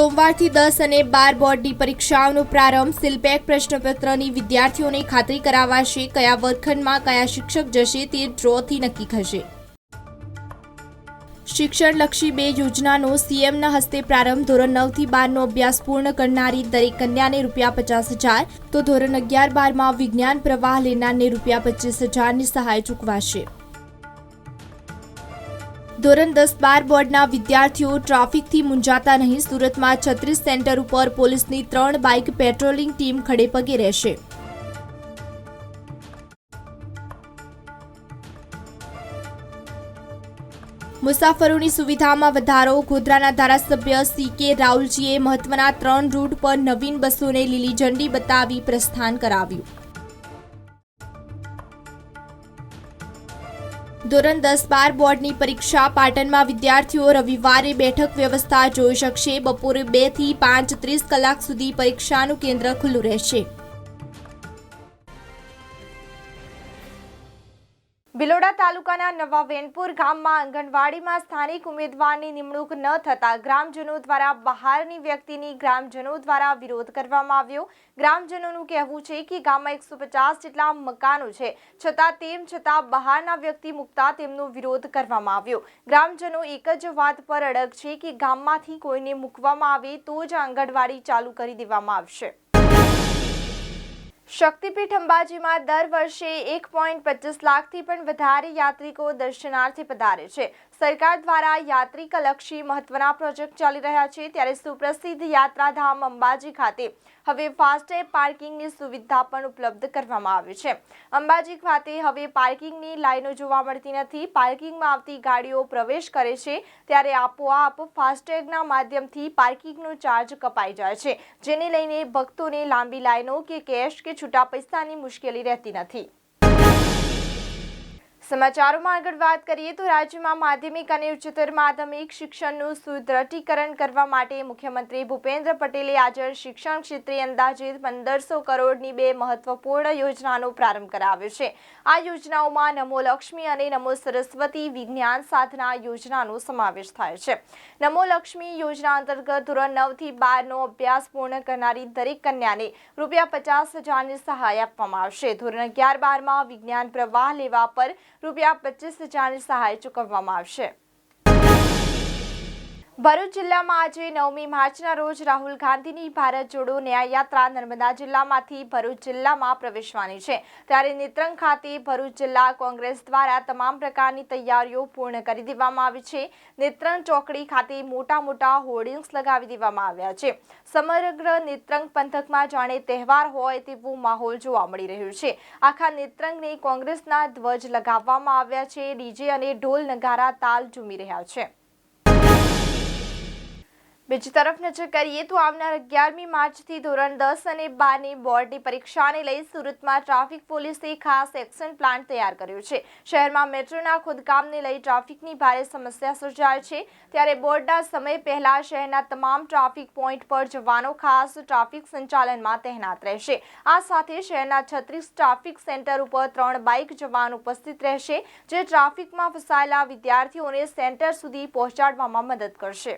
સોમવારથી દસ અને બાર બોર્ડની પરીક્ષાઓનો પ્રારંભ સિલપેક પ્રશ્નપત્રની વિદ્યાર્થીઓને ખાતરી કરાવાશે કયા વર્ગખંડમાં કયા શિક્ષક જશે તે ડ્રોથી નક્કી થશે. શિક્ષણલક્ષી બે યોજનાનો સીએમના હસ્તે પ્રારંભ ધોરણ નવથી બારનો અભ્યાસ પૂર્ણ કરનારી દરેક કન્યાને રૂપિયા પચાસ હજાર તો ધોરણ અગિયાર બારમાં વિજ્ઞાન પ્રવાહ લેનારને રૂપિયા પચીસ હજારની સહાય ચૂકવાશે. ધોરણ દસ બાર બોર્ડના વિદ્યાર્થીઓ ટ્રાફિકથી મૂંઝાતા નહીં. સુરતમાં છત્રીસ સેન્ટર ઉપર પોલીસની ત્રણ બાઇક પેટ્રોલિંગ ટીમ ખડેપગે રહેશે. મુસાફરોની સુવિધામાં વધારો. ગોધરાના ધારાસભ્ય સી કે રાહુલજીએ મહત્વના ત્રણ રૂટ પર નવીન બસોને લીલી ઝંડી બતાવી પ્રસ્થાન કરાવ્યું. ધોરણ દસ બાર બોર્ડની પરીક્ષા પાટણમાં વિદ્યાર્થીઓ રવિવારે બેઠક વ્યવસ્થા જોઈ શકશે. બપોરે બેથી પાંચ ત્રીસ કલાક સુધી પરીક્ષાનું કેન્દ્ર ખુલ્લું રહેશે. બિલોડા તાલુકાના નવા વેનપુર ગામમાં આંગણવાડીમાં સ્થાનિક ઉમેદવારની નિમણૂક ન થતા ગ્રામજનો દ્વારા બહારની વ્યક્તિની ગ્રામજનો દ્વારા વિરોધ કરવામાં આવ્યો. ગ્રામજનોનું કહેવું છે કે ગામમાં એકસો પચાસ જેટલા મકાનો છે. છતાં તેમ છતાં બહારના વ્યક્તિ મૂકતા તેમનો વિરોધ કરવામાં આવ્યો. ગ્રામજનો એક જ વાત પર અડગ છે કે ગામમાંથી કોઈને મૂકવામાં આવે તો જ આંગણવાડી ચાલુ કરી દેવામાં આવશે. શક્તિપીઠ અંબાજીમાં દર વર્ષે એક પોઈન્ટ પચીસ લાખથી પણ વધારે યાત્રિકો દર્શનાર્થે પધારે છે. સરકાર દ્વારા યાત્રિકલક્ષી મહત્વના પ્રોજેક્ટ ચાલી રહ્યા છે ત્યારે સુપ્રસિદ્ધ યાત્રાધામ અંબાજી ખાતે હવે ફાસ્ટેગ પાર્કિંગની સુવિધા પણ ઉપલબ્ધ કરવામાં આવી છે. અંબાજી ખાતે હવે પાર્કિંગની લાઈનો જોવા મળતી નથી. પાર્કિંગમાં આવતી ગાડીઓ પ્રવેશ કરે છે ત્યારે આપોઆપ ફાસ્ટેગના માધ્યમથી પાર્કિંગનો ચાર્જ કપાઈ જાય છે. જેને લઈને ભક્તોને લાંબી લાઈનો કે કેશ કે છૂટા પૈસાની મુશ્કેલી રહેતી નથી. સમાચારોમાં આગળ વાત કરીએ તો રાજ્યમાં માધ્યમિક અને ઉચ્ચતર માધ્યમિક શિક્ષણનું સુદ્રઢીકરણ કરવા માટે મુખ્યમંત્રી ભૂપેન્દ્ર પટેલે આજે શિક્ષણ ક્ષેત્રે અંદાજિત પંદરસો કરોડની બે મહત્વપૂર્ણ યોજનાનો પ્રારંભ કરાવ્યો છે. આ યોજનાઓમાં નમો લક્ષ્મી અને નમો સરસ્વતી વિજ્ઞાન સાધના યોજનાનો સમાવેશ થાય છે. નમો લક્ષ્મી યોજના અંતર્ગત ધોરણ નવથી બારનો અભ્યાસ પૂર્ણ કરનારી દરેક કન્યાને રૂપિયા પચાસ હજારની સહાય આપવામાં આવશે. ધોરણ અગિયાર બારમાં વિજ્ઞાન પ્રવાહ લેવા પર રૂપિયા પચીસ હજારની સહાય ચૂકવવામાં આવશે. ભરૂચ જિલ્લામાં આજે નવમી માર્ચના રોજ રાહુલ ગાંધીની ભારત જોડો ન્યાય યાત્રા નર્મદા જિલ્લામાંથી ભરૂચ જિલ્લામાં પ્રવેશવાની છે. ત્યારે નેત્રંગ ખાતે ભરૂચ જિલ્લા કોંગ્રેસ દ્વારા તમામ પ્રકારની તૈયારીઓ પૂર્ણ કરી દેવામાં આવી છે. નેત્રંગ ચોકડી ખાતે મોટા મોટા હોર્ડિંગ્સ લગાવી દેવામાં આવ્યા છે. સમગ્ર નેત્રંગ પંથકમાં જાણે તહેવાર હોય તેવો માહોલ જોવા મળી રહ્યો છે. આખા નેત્રંગને કોંગ્રેસના ધ્વજ લગાવવામાં આવ્યા છે. ડીજે અને ઢોલ નગારા તાલ ઝૂમી રહ્યા છે. બીજી તરફ નજર કરીએ તો આવનાર અગિયારમી માર્ચથી ધોરણ દસ અને બારની બોર્ડની પરીક્ષાને લઈ સુરતમાં ટ્રાફિક પોલીસે ખાસ એક્શન પ્લાન તૈયાર કર્યો છે. શહેરમાં મેટ્રોના ખોદકામને લઈ ટ્રાફિકની ભારે સમસ્યા સર્જાય છે. ત્યારે બોર્ડના સમય પહેલા શહેરના તમામ ટ્રાફિક પોઈન્ટ પર જવાનો ખાસ ટ્રાફિક સંચાલનમાં તહેનાત રહેશે. આ સાથે શહેરના છત્રીસ ટ્રાફિક સેન્ટર ઉપર ત્રણ બાઇક જવાન ઉપસ્થિત રહેશે, જે ટ્રાફિકમાં ફસાયેલા વિદ્યાર્થીઓને સેન્ટર સુધી પહોંચાડવામાં મદદ કરશે.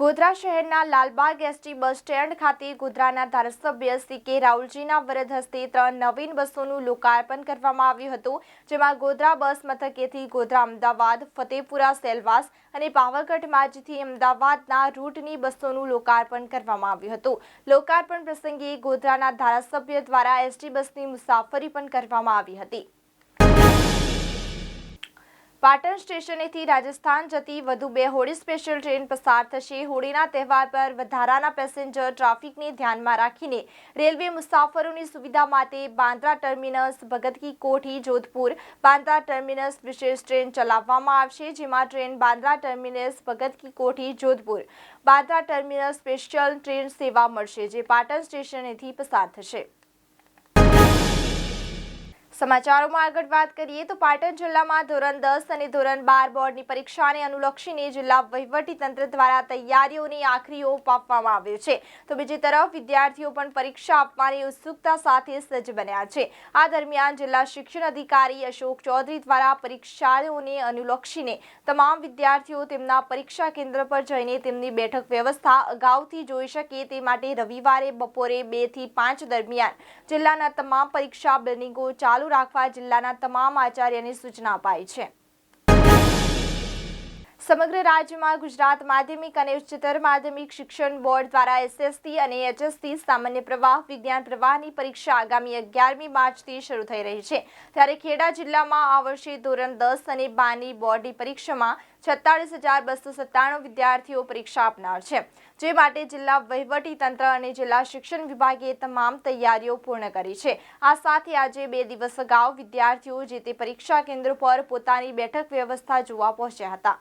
ગોધરા શહેરના લાલબાગ એસટી બસ સ્ટેન્ડ ખાતે ગોધરાના ધારાસભ્ય સી કે રાહુલજીના વરદ હસ્તે ત્રણ નવીન બસોનું લોકાર્પણ કરવામાં આવ્યું હતું, જેમાં ગોધરા બસ મથકેથી ગોધરા અમદાવાદ, ફતેપુરા, સેલવાસ અને પાવાગઢ માર્ગથી અમદાવાદના રૂટની બસોનું લોકાર્પણ કરવામાં આવ્યું હતું. લોકાર્પણ પ્રસંગે ગોધરાના ધારાસભ્ય દ્વારા એસટી બસની મુસાફરી પણ કરવામાં આવી હતી. પાટણ સ્ટેશનેથી રાજસ્થાન જતી વધુ બે હોળી સ્પેશિયલ ટ્રેન પસાર થશે. હોળીના તહેવાર પર વધારાના પેસેન્જર ટ્રાફિકને ધ્યાનમાં રાખીને રેલવે મુસાફરોની સુવિધા માટે બાંદ્રા ટર્મિનસ ભગત કી કોઠી, જોધપુર બાંદ્રા ટર્મિનસ વિશેષ ટ્રેન ચલાવવામાં આવશે, જેમાં train Bandra terminus Bhagat Ki Kothi, Jodhpur Bandra terminus special train સેવા મળશે, જે પાટણ સ્ટેશનેથી પસાર થશે. સમાચારોમાં આગળ વાત કરીએ તો પાટણ જિલ્લામાં ધોરણ દસ અને ધોરણ બાર બોર્ડની પરીક્ષાને અનુલક્ષીને જિલ્લા તંત્ર દ્વારા તૈયારીઓની આખરી ઓપ આપવામાં આવ્યો છે. તો બીજી તરફ વિદ્યાર્થીઓ પણ પરીક્ષા આપવાની ઉત્સુકતા સાથે સજ્જ બન્યા છે. આ દરમિયાન જિલ્લા શિક્ષણ અધિકારી અશોક ચૌધરી દ્વારા પરીક્ષાઓને અનુલક્ષીને તમામ વિદ્યાર્થીઓ તેમના પરીક્ષા કેન્દ્ર પર જઈને તેમની બેઠક વ્યવસ્થા અગાઉથી જોઈ શકે તે માટે રવિવારે બપોરે બેથી પાંચ દરમિયાન જિલ્લાના તમામ પરીક્ષા બિલ્ડિંગો ચાલુ રાખવા જિલ્લાના તમામ આચાર્યને સૂચના અપાઈ છે. સમગ્ર રાજ્યમાં ગુજરાત માધ્યમિક અને ઉચ્ચતર માધ્યમિક શિક્ષણ બોર્ડ દ્વારા એસએસસી અને એચએસસી સામાન્ય પ્રવાહ, વિજ્ઞાન પ્રવાહની પરીક્ષા આગામી અગિયારમી માર્ચથી શરૂ થઈ રહી છે. ત્યારે ખેડા જિલ્લામાં આ વર્ષે ધોરણ દસ અને બારની બોર્ડની પરીક્ષામાં છત્તાળીસ હજાર બસો સત્તાણું વિદ્યાર્થીઓ પરીક્ષા આપનાર છે. જે માટે જિલ્લા વહીવટી તંત્ર અને જિલ્લા શિક્ષણ વિભાગે તમામ તૈયારીઓ પૂર્ણ કરી છે. આ સાથે આજે બે દિવસ અગાઉ વિદ્યાર્થીઓ જે તે પરીક્ષા કેન્દ્ર પર પોતાની બેઠક વ્યવસ્થા જોવા પહોંચ્યા હતા.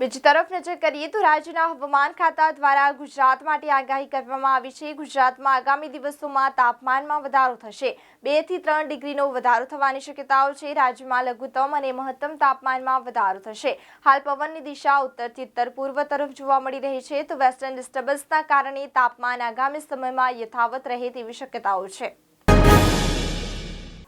બીજી તરફ નજર કરીએ તો રાજ્યના હવામાન ખાતા દ્વારા ગુજરાત માટે આગાહી કરવામાં આવી છે. ગુજરાતમાં આગામી દિવસોમાં તાપમાનમાં વધારો થશે. બેથી ત્રણ ડિગ્રીનો વધારો થવાની શક્યતાઓ છે. રાજ્યમાં લઘુત્તમ અને મહત્તમ તાપમાનમાં વધારો થશે. હાલ પવનની દિશા ઉત્તરથી ઉત્તર પૂર્વ તરફ જોવા મળી રહી છે. તો વેસ્ટર્ન ડિસ્ટર્બન્સના કારણે તાપમાન આગામી સમયમાં યથાવત રહે તેવી શક્યતાઓ છે.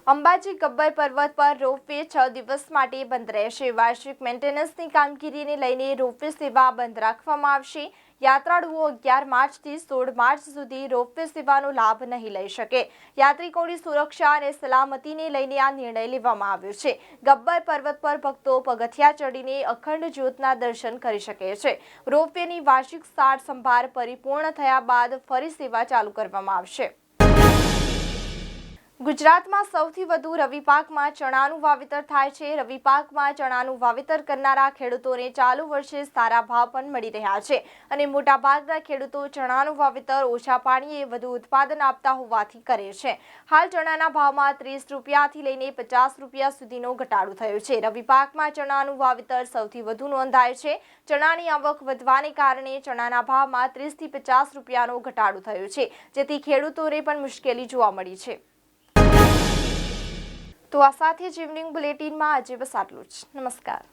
અંબાજી ગબ્બર પર્વત પર રોપવે છ દિવસ માટે બંધ રહેશે. વાર્ષિક મેન્ટેનન્સની કામગીરીને લઈને રોપવે સેવા બંધ રાખવામાં આવશે. યાત્રાળુઓ અગિયાર માર્ચથી સોળ માર્ચ સુધી રોપવે સેવાનો લાભ નહીં લઈ શકે. યાત્રિકોની સુરક્ષા અને સલામતીને લઈને આ નિર્ણય લેવામાં આવ્યો છે. ગબ્બર પર્વત પર ભક્તો પગથિયા ચડીને અખંડ જ્યોતના દર્શન કરી શકે છે. રોપવેની વાર્ષિક સાર સંભાળ પરિપૂર્ણ થયા બાદ ફરી સેવા ચાલુ કરવામાં આવશે. ગુજરાતમાં સૌથી વધુ રવિ પાકમાં ચણાનું વાવેતર થાય છે. રવિ પાકમાં ચણાનું વાવેતર કરનારા ખેડૂતોને ચાલુ વર્ષે સારા ભાવ પણ મળી રહ્યા છે અને મોટાભાગના ખેડૂતો ચણાનું વાવેતર ઓછા પાણીએ વધુ ઉત્પાદન આપતા હોવાથી કરે છે. હાલ ચણાના ભાવમાં ત્રીસ રૂપિયાથી લઈને પચાસ રૂપિયા સુધીનો ઘટાડો થયો છે. રવિ પાકમાં ચણાનું વાવેતર સૌથી વધુ નોંધાય છે. ચણાની આવક વધવાને કારણે ચણાના ભાવમાં ત્રીસથી પચાસ રૂપિયાનો ઘટાડો થયો છે. જેથી ખેડૂતોને પણ મુશ્કેલી જોવા મળી છે. તો આ સાથે જ ઇવનિંગ બુલેટિનમાં આજે બસ આટલું જ. નમસ્કાર.